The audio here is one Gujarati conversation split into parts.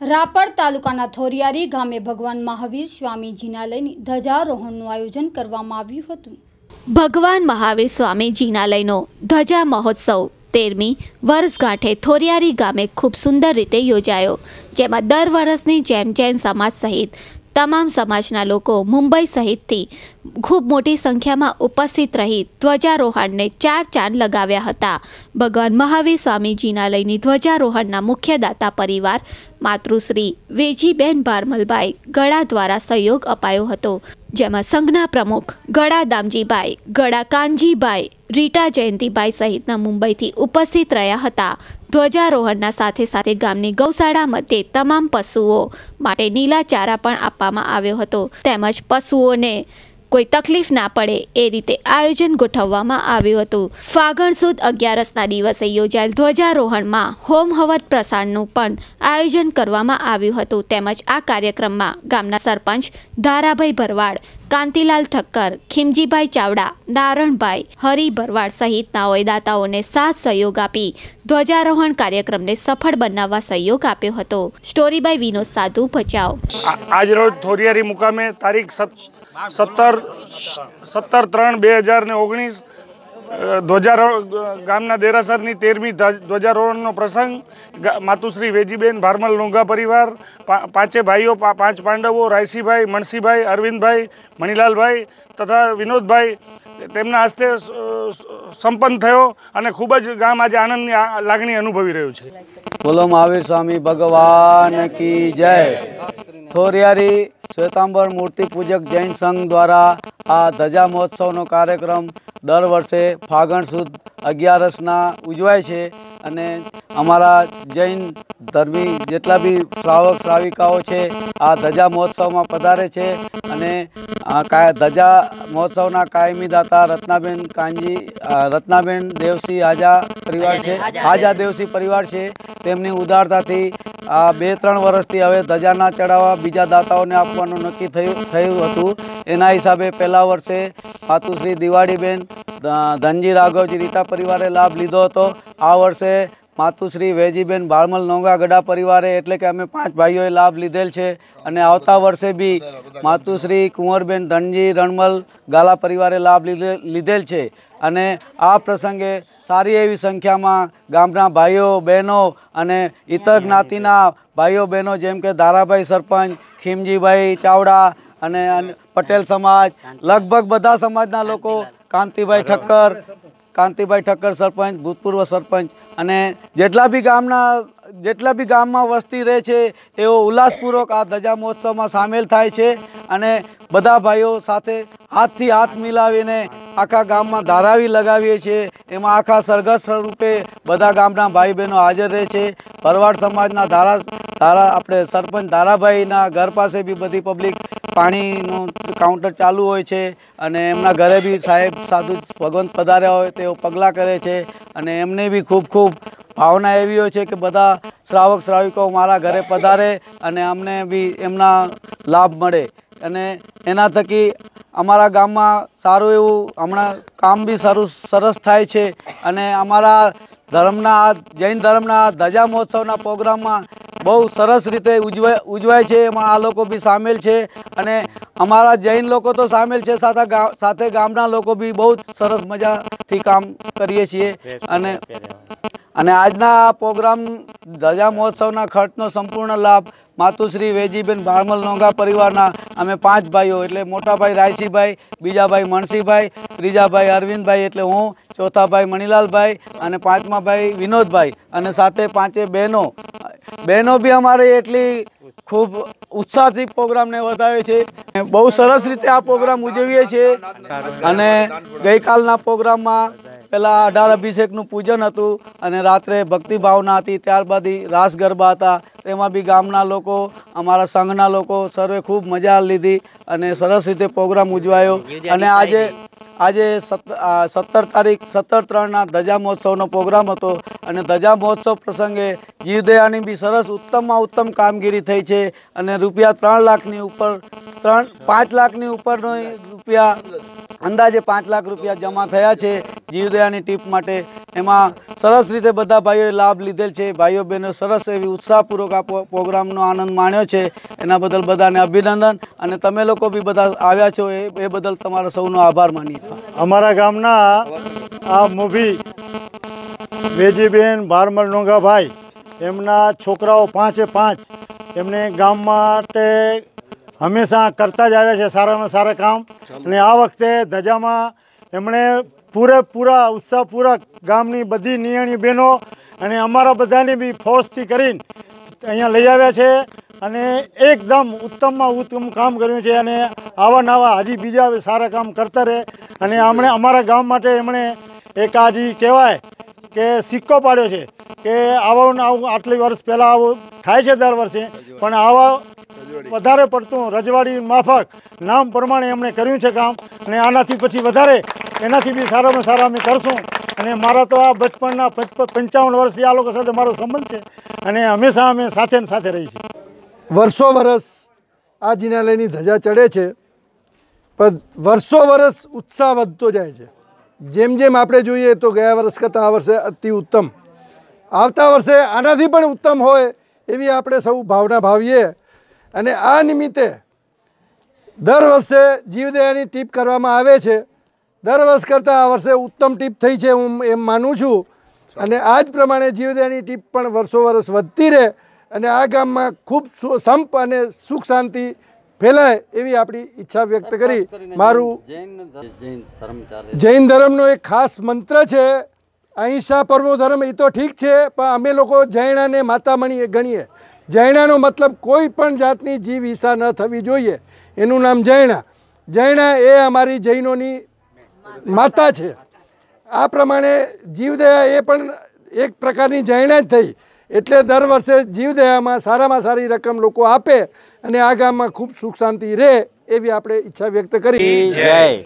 રાપર તાલુકાના થોરિયારી ગામે ભગવાન મહાવીર સ્વામીજીના લઈને ધ્વજારોહણનું આયોજન કરવામાં આવ્યું હતું. ભગવાન મહાવીર સ્વામી લઈનો ધજા મહોત્સવ તેરમી વર્ષગાંઠે થોરિયારી ગામે ખૂબ સુંદર રીતે યોજાયો, જેમાં દર વર્ષની જેમ જૈન સમાજ સહિત તમામ સમાજના લોકો મુંબઈ સહિતથી ખૂબ મોટી સંખ્યામાં ઉપસ્થિત રહી ધ્વજારોહણને ચાર ચાંદ લગાવ્યા હતા. ભગવાન મહાવીર સ્વામી જિનાલયની ધ્વજારોહણના મુખ્ય દાતા પરિવાર માતૃશ્રી વેજીબેન ભારમલભાઈ ગળા દ્વારા સહયોગ અપાયો હતો. જેમાં સંઘના પ્રમુખ ગળા દામજીભાઈ, ગળા કાનજીભાઈ, રીટા જયંતિભાઈ સહિતના મુંબઈથી ઉપસ્થિત રહ્યા હતા. ધ્વજારોહણના સાથે સાથે ગામની ગૌશાળા મધ્યે તમામ પશુઓ માટે નીલા ચારા પણ આપવામાં આવ્યો હતો. તેમજ પશુઓને કોઈ તકલીફ ના પડે એ રીતે આયોજન ગોઠવવામાં આવ્યું હતું. ફાગણ સુદ અગિયારસના દિવસે યોજાયેલ ધ્વજારોહણમાં હોમ હવન પ્રસારનું પણ આયોજન કરવામાં આવ્યું હતું. તેમજ આ કાર્યક્રમમાં ગામના સરપંચ ધારાભાઈ ભરવાડ, કાંતિલાલ ઠક્કર, ખીમજીભાઈ ચાવડા, નારણભાઈ હરિ ભરવાડ સહિતનાઓએ દાતાઓને સાથ સહયોગ આપી ધ્વજારોહણ કાર્યક્રમને સફળ બનાવવા સહયોગ આપ્યો હતો. સ્ટોરી બાય વિનોદ સાધુ, ભચાઉ. આજ રોજ ધોરિયારી મુકામે તારીખ સત્તર સત્તર ત્રણ બે હજાર ને ઓગણીસ ધ્વજારોહણ ગામના દેરાસરની તેરમી ધ્વજારોહણનો પ્રસંગ માતુશ્રી વેજીબેન, ભારમલ નોંગા પરિવાર પાંચે ભાઈઓ પાંચ પાંડવો, રાયસીભાઈ, મણસીભાઈ, અરવિંદભાઈ, મણિલાલભાઈ તથા વિનોદભાઈ, તેમના હસ્તે સંપન્ન થયો અને ખૂબ જ ગામ આજે આનંદની લાગણી અનુભવી રહ્યું છે. બોલો મહાવીર સ્વામી, ભગવાન કી જય. થોરિયારી શ્વેતાંબર મૂર્તિ પૂજક જૈન સંઘ દ્વારા આ ધજા મહોત્સવનો કાર્યક્રમ દર વર્ષે ફાગણ સુદ અગિયારસના ઉજવાય છે અને અમારા જૈન ધર્મી જેટલા બી શ્રાવક, શ્રાવિકાઓ છે, આ ધજા મહોત્સવમાં પધારે છે અને ધજા મહોત્સવના કાયમી દાતા રત્નાબેન કાંજી રત્નાબેન દેવસી હાજા પરિવાર છે હાજા દેવસી. પરિવાર છે. તેમની ઉદારતાથી આ બે ત્રણ વર્ષથી હવે ધજાના ચડાવવા બીજા દાતાઓને આપવાનું નક્કી થયું થયું હતું. એના હિસાબે પહેલા વર્ષે માતુશ્રી દિવાળીબેન ધનજી રાઘવજી રીટા પરિવારે લાભ લીધો હતો. આ વર્ષે માતુશ્રી વેજીબેન બાળમલ નોંગા ગડા પરિવારે એટલે કે અમે પાંચ ભાઈઓએ લાભ લીધેલ છે અને આવતા વર્ષે બી માતુશ્રી કુંવરબેન ધનજી રણમલ ગાલા પરિવારે લાભ લીધે, લીધેલ છે. અને આ પ્રસંગે સારી એવી સંખ્યામાં ગામના ભાઈઓ, બહેનો અને ઇતર જ્ઞાતિના ભાઈઓ, બહેનો જેમ કે ધારાભાઈ સરપંચ, ખીમજીભાઈ ચાવડા અને, પટેલ સમાજ, લગભગ બધા સમાજના લોકો, કાંતિભાઈ ઠક્કર કાંતિભાઈ ઠક્કર સરપંચ, ભૂતપૂર્વ સરપંચ અને જેટલા બી ગામના, જેટલા બી ગામમાં વસ્તી રહે છે એઓ ઉલ્લાસપૂર્વક આ ધજા મહોત્સવમાં સામેલ થાય છે અને બધા ભાઈઓ સાથે હાથથી હાથ મિલાવીને આખા ગામમાં ધારાવી લગાવીએ છીએ. એમાં આખા સરઘસ સ્વરૂપે બધા ગામના ભાઈ બહેનો હાજર રહે છે. ભરવાડ સમાજના ધારા ધારા, આપણે સરપંચ ધારાભાઈના ઘર પાસે બી બધી પબ્લિક પાણીનું કાઉન્ટર ચાલુ હોય છે અને એમના ઘરે બી સાહેબ સાધુ ભગવંત પધાર્યા હોય તેઓ પગલાં કરે છે અને એમને બી ખૂબ ખૂબ ભાવના એવી હોય છે કે બધા શ્રાવક શ્રાવિકો મારા ઘરે પધારે અને અમને બી એમના લાભ મળે. અને એના થકી અમારા ગામમાં સારું એવું હમણાં કામ બી સારું સરસ થાય છે અને અમારા ધર્મના જૈન ધર્મના ધજા મહોત્સવના પ્રોગ્રામમાં બહુ સરસ રીતે ઉજવાય ઉજવાય છે એમાં આ લોકો બી સામેલ છે અને અમારા જૈન લોકો તો સામેલ છે સાથે સાથે ગામના લોકો બી બહુ સરસ મજાથી કામ કરીએ છીએ અને અને આજના આ પ્રોગ્રામ ધજા મહોત્સવના ખર્ચનો સંપૂર્ણ લાભ માતુશ્રી વેજીબેન ભારમલ નોંગા પરિવારના અમે પાંચ ભાઈઓ એટલે મોટા ભાઈ રાયસીભાઈ બીજા ભાઈ મણસીભાઈ ત્રીજા ભાઈ અરવિંદભાઈ એટલે હું ચોથા ભાઈ મણિલાલભાઈ અને પાંચમા ભાઈ વિનોદભાઈ અને સાથે પાંચે બહેનો બહેનો બી અમારે એટલી ખૂબ ઉત્સાહથી પ્રોગ્રામને વધાવે છે. બહુ સરસ રીતે આ પ્રોગ્રામ ઉજવીએ છીએ. અને ગઈકાલના પ્રોગ્રામમાં પહેલાં અઢાર અભિષેકનું પૂજન હતું અને રાત્રે ભક્તિ ભાવના હતી. ત્યારબાદ રાસ ગરબા હતા. તેમાં બી ગામના લોકો, અમારા સંઘના લોકો સર્વે ખૂબ મજા લીધી અને સરસ રીતે પ્રોગ્રામ ઉજવાયો. અને આજે આજે સત- સત્તર તારીખ, સત્તર ત્રણના ધજા મહોત્સવનો પ્રોગ્રામ હતો અને ધજા મહોત્સવ પ્રસંગે જીવદયાની બી સરસ ઉત્તમમાં ઉત્તમ કામગીરી થઈ છે અને રૂપિયા ત્રણ લાખની ઉપર, ત્રણ, પાંચ લાખની ઉપરનો રૂપિયા અંદાજે પાંચ લાખ રૂપિયા જમા થયા છે જીવદયાની ટીપ માટે. એમાં સરસ રીતે બધા ભાઈઓએ લાભ લીધેલ છે. ભાઈઓ બહેનો સરસ એવી ઉત્સાહપૂર્વક આ પ્રોગ્રામનો આનંદ માણ્યો છે. એના બદલ બધાને અભિનંદન અને તમે લોકો બી બધા આવ્યા છો એ એ બદલ તમારો સૌનો આભાર માનીએ. અમારા ગામના આ મૂવી વેજીબેન ભારમલ નોંગાભાઈ એમના છોકરાઓ પાંચે પાંચ, એમને ગામ માટે હંમેશા કરતા જ આવ્યા છે સારામાં સારા કામ. અને આ વખતે ધજામાં એમણે પૂરેપૂરા ઉત્સાહપૂર્વક ગામની બધી નિયણી બહેનો અને અમારા બધાની બી ફોર્સથી કરીને અહીંયા લઈ આવ્યા છે અને એકદમ ઉત્તમમાં ઉત્તમ કામ કર્યું છે અને આવા નવા હજી બીજા સારા કામ કરતા રહે અને હમણે અમારા ગામ માટે એમણે એક આજી કહેવાય કે સિક્કો પાડ્યો છે કે આવો આવું આટલી વર્ષ પહેલાં આવું થાય છે દર વર્ષે, પણ આવા વધારે પડતું રજવાડી માફક. નામ પ્રમાણે એમણે કર્યું છે કામ. અને આનાથી પછી વધારે એનાથી બી સારામાં સારા અમે કરશું. અને મારા તો આ બચપણના પંચાવન વર્ષથી આ લોકો સાથે મારો સંબંધ છે. અને હંમેશા અમે સાથે ને સાથે રહી છીએ. વર્ષો વર્ષ આ જિનાલયની ધજા ચડે છે. પણ વર્ષો વર્ષ ઉત્સાહ વધતો જાય છે. જેમ જેમ આપણે જોઈએ તો ગયા વર્ષ કરતાં આ વર્ષે અતિ ઉત્તમ. આવતા વર્ષે આનાથી પણ ઉત્તમ હોય એવી આપણે સૌ ભાવના ભાવીએ. અને આ નિમિત્તે દર વર્ષે જીવદયાની ટીપ કરવામાં આવે છે. દર વર્ષ કરતાં આ વર્ષે ઉત્તમ ટીપ થઈ છે હું એમ માનું છું. અને આ જ પ્રમાણે જીવદયાની ટીપ પણ વર્ષો વર્ષ વધતી રહે અને આ ગામમાં ખૂબ સુ- સંપ અને સુખ શાંતિ ફેલાય એવી આપણી ઈચ્છા વ્યક્ત કરી. મારું જૈન ધર્મનો એક ખાસ મંત્ર છે અહિંસા પરમો ધર્મ એ તો ઠીક છે પણ અમે લોકો જૈણાને માતામણી ગણીએ. જૈણાનો મતલબ કોઈ પણ જાતની જીવ હિંસા ન થવી જોઈએ. એનું નામ જૈણા. જૈણા એ અમારી જૈનોની માતા છે. આ પ્રમાણે જીવદયા એ પણ એક પ્રકારની જૈણા જ થઈ. એટલે દર વર્ષે જીવદયામાં સારામાં સારી રકમ લોકો આપે અને આ ગામમાં ખૂબ સુખ શાંતિ રહે એવી આપણે ઈચ્છા વ્યક્ત કરી. જય.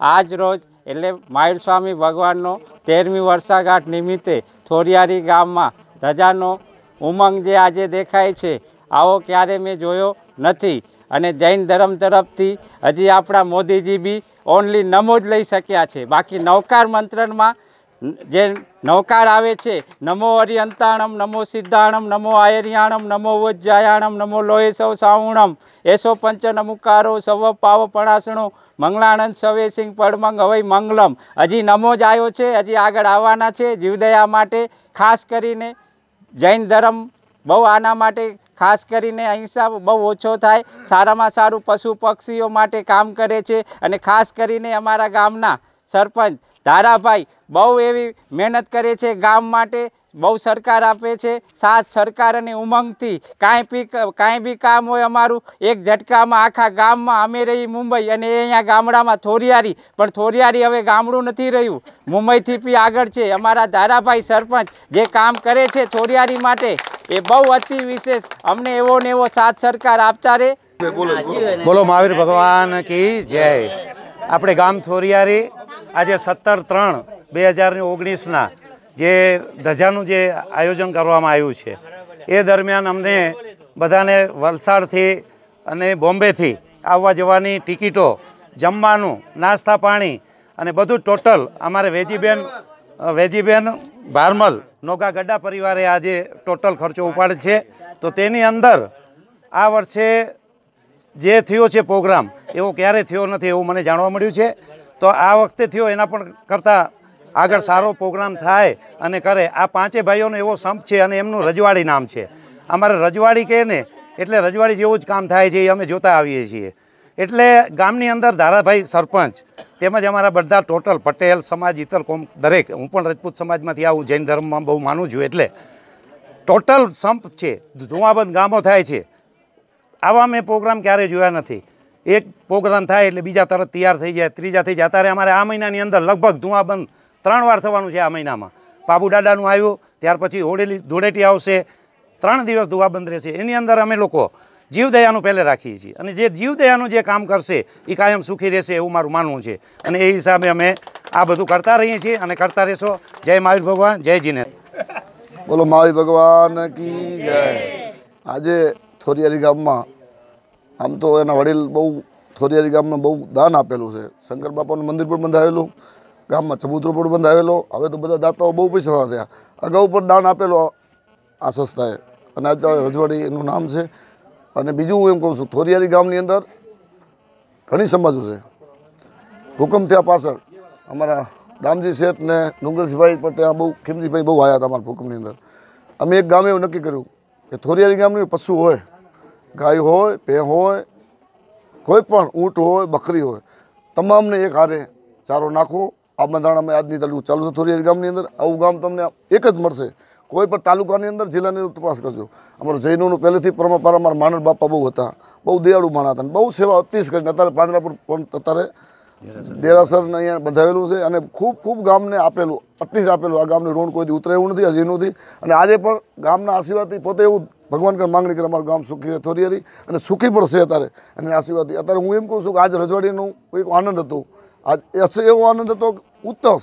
આજ રોજ એટલે માયુર સ્વામી ભગવાનનો તેરમી વર્ષાગાંઠ નિમિત્તે થોરિયારી ગામમાં ધજાનો ઉમંગ જે આજે દેખાય છે, આવો ક્યારે મેં જોયો નથી. અને જૈન ધર્મ તરફથી હજી આપણા મોદીજી બી ઓનલી નમો જ લઈ શક્યા છે. બાકી નવકાર મંત્રણમાં જે નવકાર આવે છે, નમો અરિયંતાણમ, નમો સિદ્ધાણમ, નમો આયર્યાણમ, નમો વજ્જાયાણમ નમો લોહેસવ સાવણમ, એસો પંચ નમુકારો, સવ પાવ પણાસણો મંગળાનંદ સવે સિંહ પડમંગ, હવે મંગલમ. હજી નમો જ આવ્યો છે, હજી આગળ આવવાના છે, જીવદયા માટે ખાસ કરીને જૈન ધર્મ બહુ આના માટે ખાસ કરીને અહિંસા બહુ ઓછો થાય. સારામાં સારું પશુ પક્ષીઓ માટે કામ કરે છે અને ખાસ કરીને અમારા ગામના સરપંચ ધારાભાઈ બહુ એવી મહેનત કરે છે ગામ માટે બહુ સરકાર આપે છે સાથ સરકાર અને ઉમંગથી. કાંઈ બી કાંઈ બી કામ હોય અમારું એક ઝટકામાં આખા ગામમાં અમે રહી મુંબઈ અને અહીંયા ગામડામાં થોરિયારી. પણ થોરિયારી હવે ગામડું નથી રહ્યું. મુંબઈથી બી આગળ છે. અમારા ધારાભાઈ સરપંચ જે કામ કરે છે થોરિયારી માટે એ બહુ અતિ વિશેષ. અમને એવો ને એવો સાથ સરકાર આપતા રહે બોલો મહાવીર ભગવાન કી જય. આપણે ગામ થોરિયારી આજે સત્તર ત્રણ બે હજાર ઓગણીસના. જે ધજાનું જે આયોજન કરવામાં આવ્યું છે. એ દરમિયાન અમને બધાને વલસાડથી અને બોમ્બેથી આવવા જવાની ટિકિટો, જમવાનું, નાસ્તા પાણી અને બધું ટોટલ અમારે વેજીબેન વેજીબેન ભારમલ નોગા ગડ્ડા પરિવારે આજે ટોટલ ખર્ચો ઉપાડે છે. તો તેની અંદર આ વર્ષે જે થયો છે પ્રોગ્રામ, એવો ક્યારેય થયો નથી એવું મને જાણવા મળ્યું છે. તો આ વખતે થયો એના પણ કરતાં આગળ સારો પ્રોગ્રામ થાય અને કરે. આ પાંચે ભાઈઓનો એવો સંપ છે અને એમનું રજવાડી નામ છે. અમારે રજવાડી કહે ને, એટલે રજવાડી જેવું જ કામ થાય છે એ અમે જોતા આવીએ છીએ. એટલે ગામની અંદર ધારાભાઈ સરપંચ તેમજ અમારા બધા ટોટલ પટેલ, સમાજ ઇતર કોમ, દરેક, હું પણ રજપૂત સમાજમાંથી આવું, જૈન ધર્મમાં બહુ માનું છું એટલે ટોટલ સંપ છે, ધુવાબંધ ગામો થાય છે. આવા મેં પ્રોગ્રામ ક્યારેય જોયા નથી. એક પ્રોગ્રામ થાય એટલે બીજા તરત તૈયાર થઈ જાય, ત્રીજા થઈ જાય. અત્યારે અમારે આ મહિનાની અંદર લગભગ ધુવાબંધ ત્રણ વાર થવાનું છે આ મહિનામાં. દાદાનું આવ્યું, ત્યાર પછી હોળેલી ધૂળેટી આવશે, ત્રણ દિવસ ધુવાબંધ રહેશે. એની અંદર અમે લોકો જીવદયાનું પહેલે રાખીએ છીએ. અને જે જીવદયાનું જે કામ કરશે એ કાયમ સુખી રહેશે એવું મારું માનવું છે. અને એ હિસાબે અમે આ બધું કરતા રહીએ છીએ અને કરતા રહેશો. જય મહાવીર ભગવાન, જય જીને. બોલો, મહાવીર ભગવાન કી જય? આજે થોરિયારી ગામમાં, આમ તો એના વડીલ બહુ થોરિયારી ગામમાં બહુ દાન આપેલું છે. શંકર બાપાનું મંદિર પણ બંધાવેલું ગામમાં ચબૂતરો પણ બંધાવેલો હવે તો બધા દાતાઓ બહુ પૈસાવાળા થયા. અગાઉ પણ દાન આપેલો આ સંસ્થાએ. અને અત્યારે રજવાડી એનું નામ છે. અને બીજું હું એમ કહું છું, થોરિયારી ગામની અંદર ઘણી સમાજો છે. ભૂકંપ થયા પાછળ અમારા દામજી શેઠ ને ડુંગરસિંહભાઈ પણ ત્યાં બહુ ખીમજીભાઈ બહુ આવ્યા હતા અમારા ભૂકંપની અંદર. અમે એક ગામે એવું નક્કી કર્યું કે થોરિયારી ગામની પશુ હોય, ગાય હોય પે હોય, કોઈ પણ ઊંટ હોય, બકરી હોય, તમામને એક હારે ચારો નાખો આ બંધારણમાં આજની તાલુકો ચાલુ થોરિયારી ગામની અંદર. આવું ગામ તમને એક જ મળશે. કોઈ પણ તાલુકાની અંદર, જિલ્લાની અંદર તપાસ કરજો. અમારું જૈનોનું પહેલેથી પરંપરા અમારા માનવ બાપા બહુ હતા. બહુ દયાળુ માણા હતા બહુ સેવા અતિશ કરીને અત્યારે પાંજરાપુર પણ અત્યારે દેરાસરને અહીંયા બંધાવેલું છે અને ખૂબ ખૂબ ગામને આપેલું, અતિશ આપેલું. આ ગામનું ઋણ કોઈથી ઉતરે એવું નથી હજી નથી અને આજે પણ ગામના આશીર્વાદથી પોતે એવું ભગવાન કરે, માંગણી કરે, અમારું ગામ સુખી હરી. અને સુખી પણ છે અત્યારે. અને આશીર્વાદથી. અત્યારે હું એમ કહું છું કે આજ રજવાડીનું એક આનંદ હતો. આજ એ એવો આનંદ હતો કે ઉત્તમ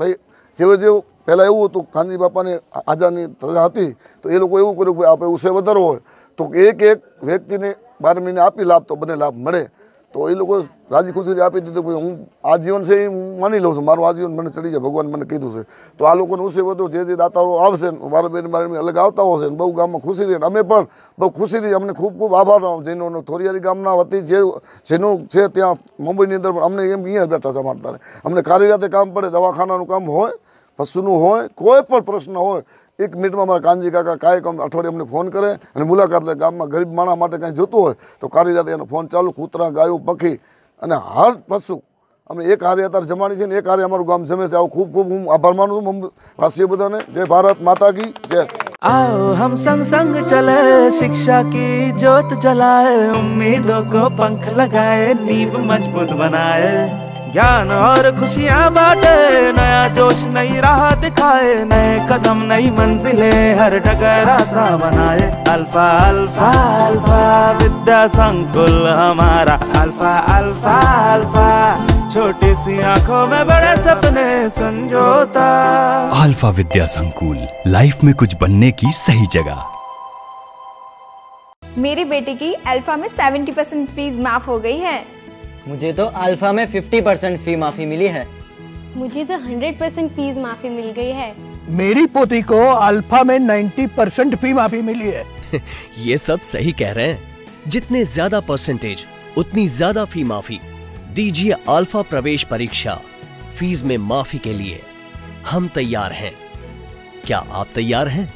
ભાઈ, જેવો જેવું પહેલાં એવું હતું કાનજી બાપાની આજાની રજા હતી, તો એ લોકો એવું કર્યું કે આપણે ઉસે વધારો હોય. તો એક એક વ્યક્તિને બાર મહિને આપી લાભ તો બંને લાભ મળે. તો એ લોકો રાજી ખુશીથી આપી દીધું કે હું આ જીવન છે એ માની લઉં છું. મારું આજીવન મને ચડી જાય. ભગવાન મને કીધું છે. તો આ લોકોને ઉસે વધુ જે જે દાતાઓ આવશે મારા બેન મારી અલગ આવતા હશે બહુ ગામમાં ખુશી રહી. અમે પણ બહુ ખુશી રહી અમને ખૂબ ખૂબ આભાર. જેનો થોરિયારી ગામના વતી જે, જેનું છે ત્યાં મુંબઈની અંદર અમને એમ અહીંયા બેઠા છે અમારે તારે. અમને કાર્ય રાતે કામ પડે, દવાખાનાનું કામ હોય પશુનું હોય કોઈ પણ પ્રશ્ન હોય એક મિનિટમાં મારા કાનજી કાકા કાંઈ કામ અઠવાડિયે અમને ફોન કરે અને મુલાકાત લે ગામમાં ગરીબ માણસ માટે કાંઈ જોતું હોય તો કારી રાતે એનો ફોન ચાલુ કૂતરા ગાયો પખી અને હર પશુ અમે એક હારે અત્યારે જમાણી છે ને એક હારે અમારું ગામ જમે છે આવું ખૂબ ખૂબ હું આભાર માનું છું મુંબઈ વાસીઓ બધાને જય ભારત માતા કી જય आओ हम संग संग चले शिक्षा की जोत जलाए उम्मीदों को पंख लगाए नींव मजबूत बनाए ज्ञान और खुशियाँ बांटे नया जोश नई राह दिखाए नए कदम नई मंजिले हर डगर आसा बनाए। अल्फ़ा अल्फ़ा अल्फ़ा विद्या संकुल हमारा। अल्फ़ा अल्फ़ा अल्फ़ा छोटी सी आँखों में बड़े सपने संजोता। अल्फ़ा विद्या संकुल लाइफ में कुछ बनने की सही जगह। मेरी बेटी की अल्फ़ा में 70 परसेंट फ़ीस माफ़ हो गई है। मुझे तो अल्फ़ा में 50 परसेंट फ़ी माफ़ी मिली है। मुझे तो 100 परसेंट फ़ीस माफ़ी मिल गई है। मेरी पोती को अल्फ़ा में 90 परसेंट फ़ी माफ़ी मिली है। ये सब सही कह रहे हैं। जितने ज़्यादा परसेंटेज उतनी ज़्यादा फ़ी माफ़ी। दीजिए अल्फ़ा प्रवेश परीक्षा फ़ीस में माफ़ी के लिए। हम तैयार हैं। क्या आप तैयार हैं?